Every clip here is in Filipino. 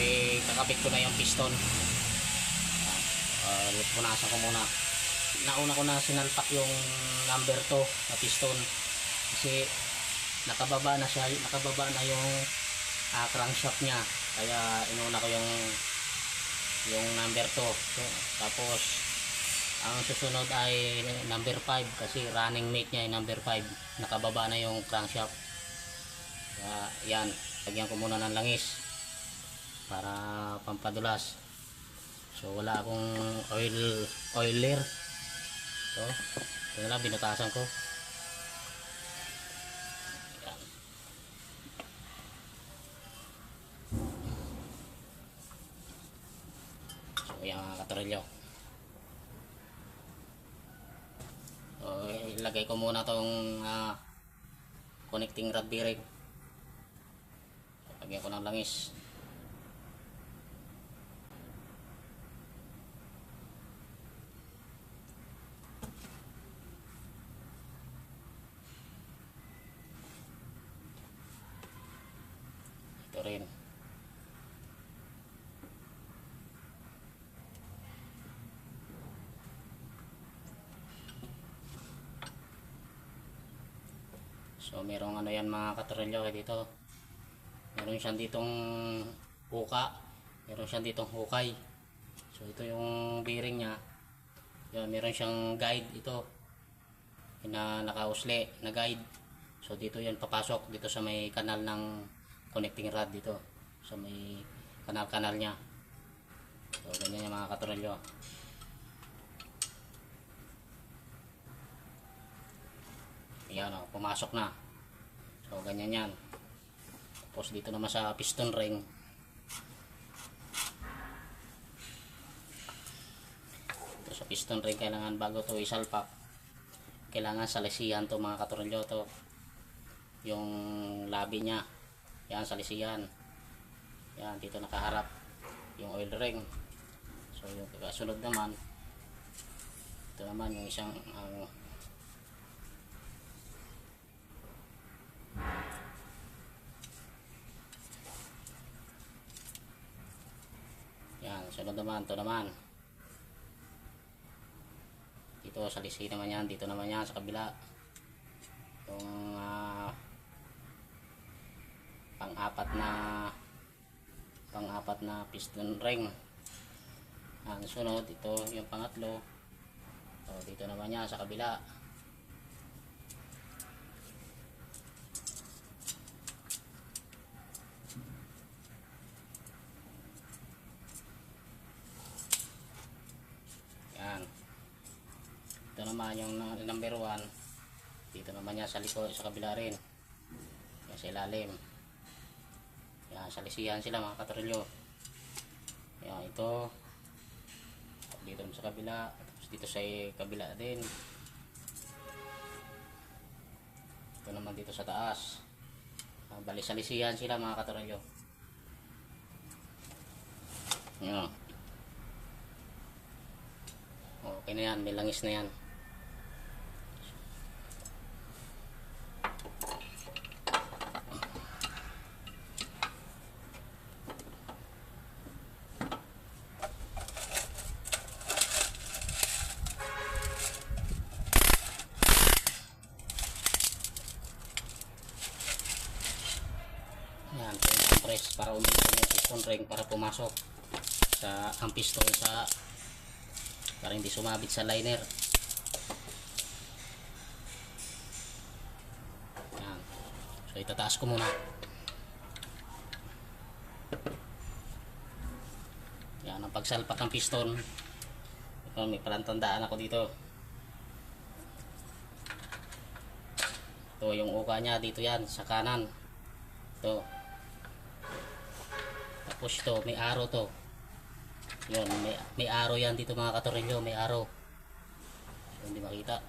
eh, kakabit ko na yung piston. Uh, punasan ko muna. Nauna ko na sinalpak yung number 2 na piston. Kasi nakababa na siya, nakababa na yung uh, crankshaft niya. Kaya inuna ko yung yung number 2. So, tapos ang susunod ay number 5 kasi running mate niya ay number 5. Nakababa na yung crankshaft. Kaya yan, lagyan ko muna ng langis para pampadulas. So wala akong oil oiler. So, na lang binutasan ko. So yan mga katorilyo. So ilagay ko muna tong ah, connecting rod bearing. Lagyan ko ng langis. Ito rin. So merong ano yan mga katrilyo dito. Meron siyang ditong huka. Meron siyang ditong hukay. So ito yung bearing niya. Yan, meron siyang guide ito. Na nakausli na guide. So dito yan papasok dito sa may kanal ng connecting rod dito. Sa may kanal-kanal niya. So ganyan yung mga katrilyo. Yan o, pumasok na. So, ganyan yan. Tapos dito naman sa piston ring. Ito sa piston ring, kailangan bago to isalpak. Kailangan salisihan to mga katorolyo to. Yung labi niya. Yan, salisihan. Yan, dito nakaharap. Yung oil ring. So, yung kasunod naman. Ito naman yung isang ang Yan, sunod naman, ito naman. Dito sa lisi naman yan, dito naman yan sa kabila. Yung ah, pang-apat na pang-apat na piston ring. Ang sunod, ito yung pangatlo. So, dito naman yan sa kabila. Yan. Ito naman yung number 1. Dito naman yan sa likod, sa kabila rin. Yan sa ilalim. Yan, sa lisihan sila mga katrilyo. Yan, ito. Dito sa kabila. Tapos dito sa kabila din. Ito naman dito sa taas. Ah, Bali sa lisihan sila mga katrilyo. Yan. Okay na yan, may langis na yan. Yan, yung press para uminom yung piston ring para pumasok sa ang piston sa para hindi sumabit sa liner. Yan. So itataas ko muna. Yan ang pagsalpak ng piston. Ito, may palantandaan ako dito. Ito yung uka niya dito yan sa kanan. Ito. Tapos ito may arrow to. Yun, may, may araw yan dito mga katorilyo, may araw. So, hindi makita.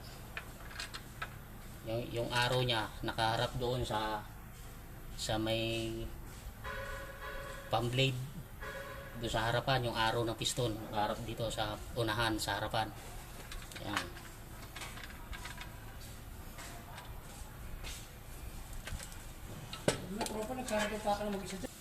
Yung, yung araw niya, nakaharap doon sa sa may pamblade doon sa harapan, yung araw ng piston. Nakaharap dito sa unahan, sa harapan. Yan. pagsalpak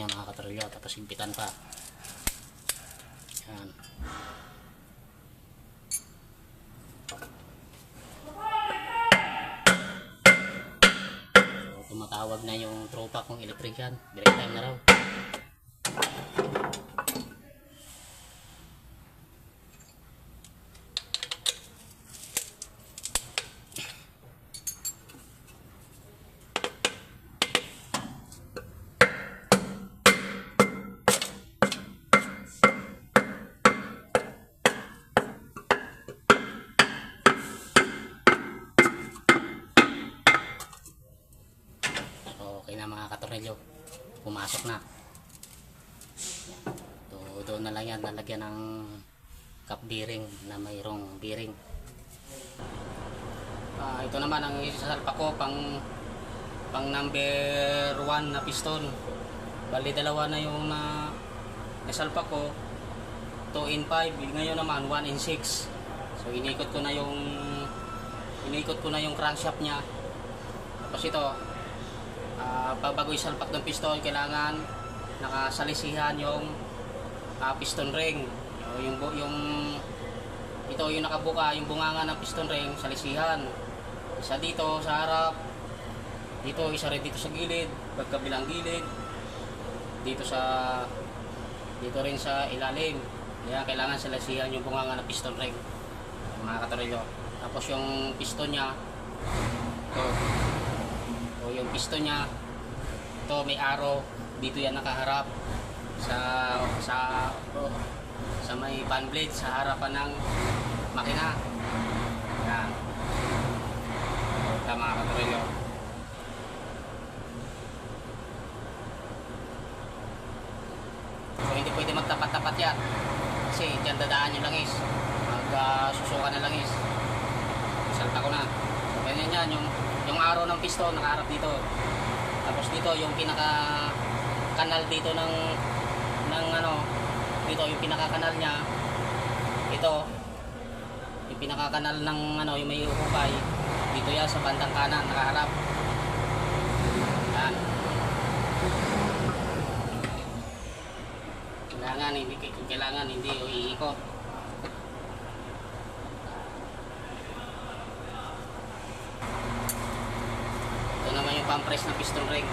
niya mga katrilyo tapos higpitan pa. Yan. So, tumatawag na yung tropa kong electrician. Direct time na raw katornilyo. Pumasok na. So, doon na lang yan. Nalagyan ng cup bearing na mayroong bearing. Ah, ito naman ang isasalpa ko pang pang number 1 na piston. Bali dalawa na yung na nasalpa ko. 2 in 5. Ngayon naman 1 in 6. So inikot ko na yung inikot ko na yung crankshaft niya. Tapos ito, Ah, pag bago isalpak ng piston, kailangan nakasalisihan yung ah, piston ring. Yung, yung ito yung nakabuka, yung bunganga ng piston ring, salisihan. Isa dito sa harap, dito isa rin dito sa gilid, pagkabilang gilid, dito sa dito rin sa ilalim. Kaya kailangan salisihan yung bunganga ng piston ring. Mga katorilyo. Tapos yung piston niya, ito, yung piston niya. Ito may arrow dito yan nakaharap. Sa sa oh, sa may fan blade sa harapan ng makina. Yan. Tama mga katuloy so hindi pwede magtapat-tapat yan. Kasi dyan dadaan yung langis. Mag uh, susuka ng langis. Salta ko na. Ganyan yan yung yung araw ng piston nakaharap dito. Tapos dito yung pinaka kanal dito ng ng ano dito yung pinaka kanal niya ito yung pinaka kanal ng ano yung may hukay dito yan sa bandang kanan nakaharap. Yan. Kailangan hindi kailangan hindi iikot Pampress ng piston ring.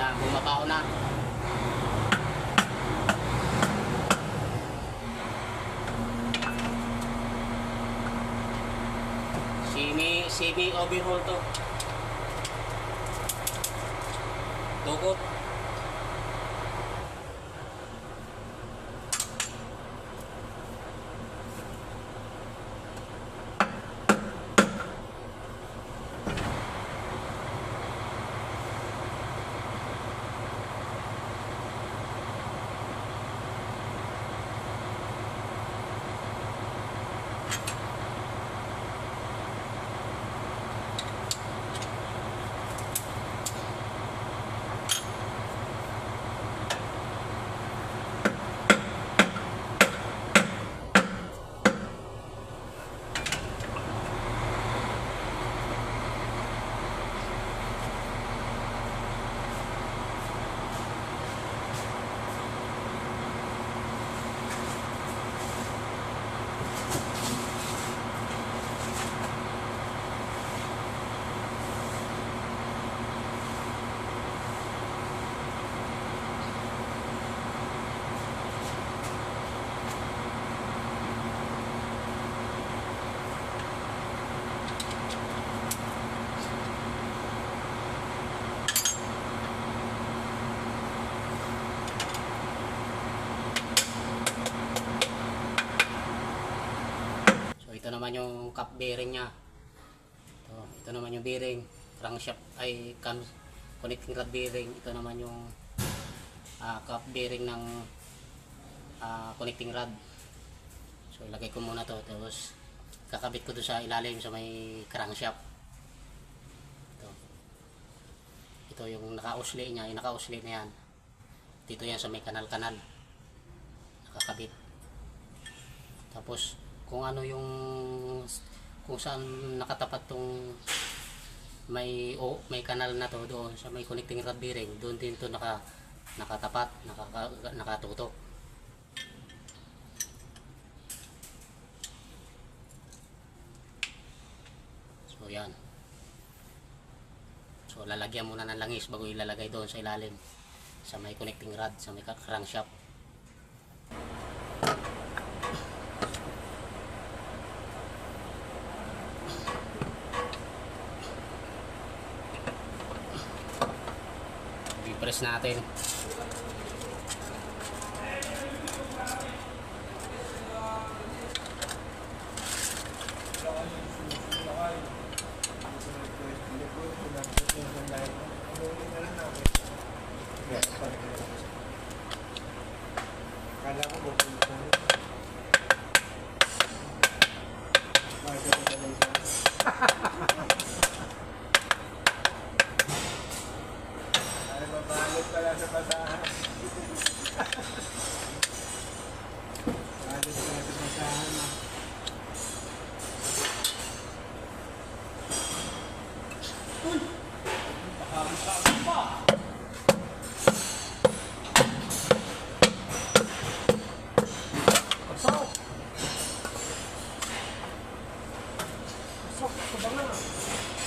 Yan, bumabao na. Semi, semi overhaul to. Bearing niya. Ito, ito naman yung bearing. Crankshaft ay cam, connecting rod bearing. Ito naman yung ah, cap bearing ng ah, connecting rod. So ilagay ko muna to tapos kakabit ko doon sa ilalim sa may crankshaft. Ito. Ito yung naka-usli niya, yung naka-usli na yan. Dito yan sa may kanal-kanal. Nakakabit. Tapos kung ano yung kung saan nakatapat tong may o may kanal na to doon sa may connecting rod bearing. Doon din to naka nakatapat nakaka, nakatutok. So yan. So lalagyan muna ng langis bago ilalagay doon sa ilalim sa may connecting rod sa may crankshaft i-press natin. Kala ko 怎么了？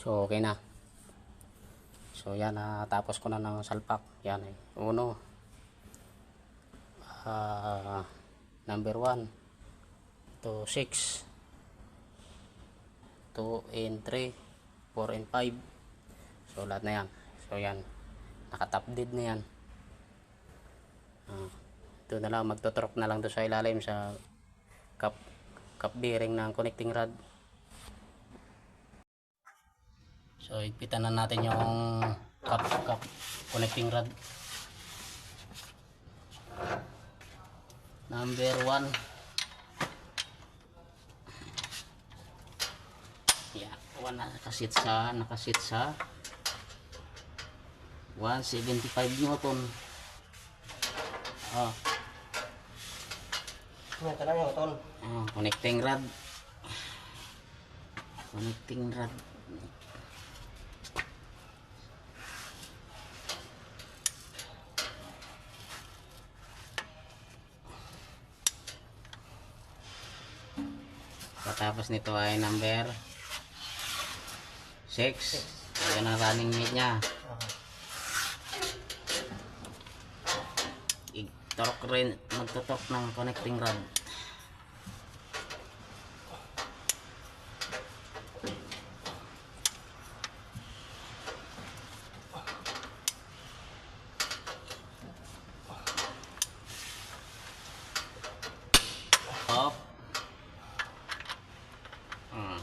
So, okay na. So, yan, natapos ko na ng salpak. Yan, eh. Uno. Ah, number 1. To 6. 2 and 3. 4 and 5. So, lahat na yan. So, yan. Nakatap dead na yan. Ah, ito na lang. Magtotorok na lang doon sa ilalim sa cup, cup bearing ng connecting rod. So, ipitan na natin yung cup, cup connecting rod. Number 1. Yeah, one na nakasit sa nakasit sa 175 newton. Oh, Ito yung tol. oh, connecting rod. Connecting rod. Katapos nito ay number 6. Ayan ang running mate niya. I-torque rin, magtutok ng connecting rod. Off. Hmm.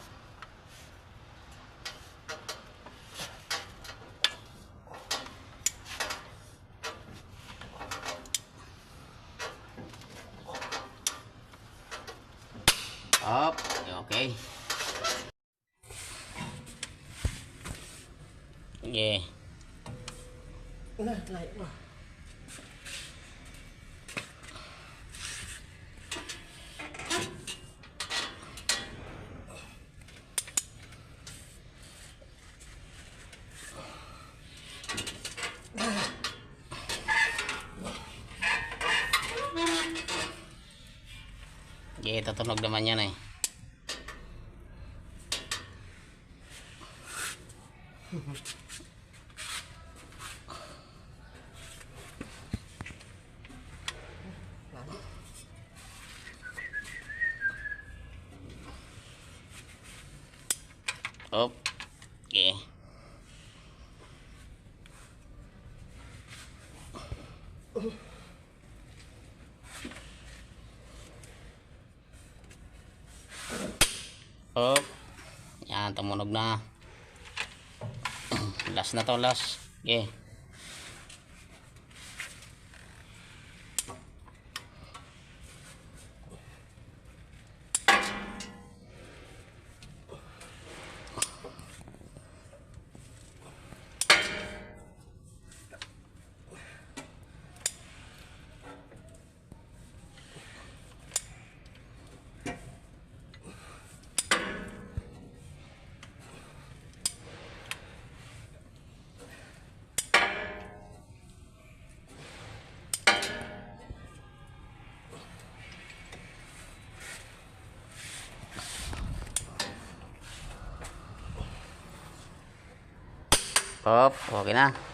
Up. Okay. Yeah. Na, layo na. Yeah, tutunog naman yan eh. Up. Yeah. Up. Yan, tumunog na. last na to, last. Okay. Up. Okay na.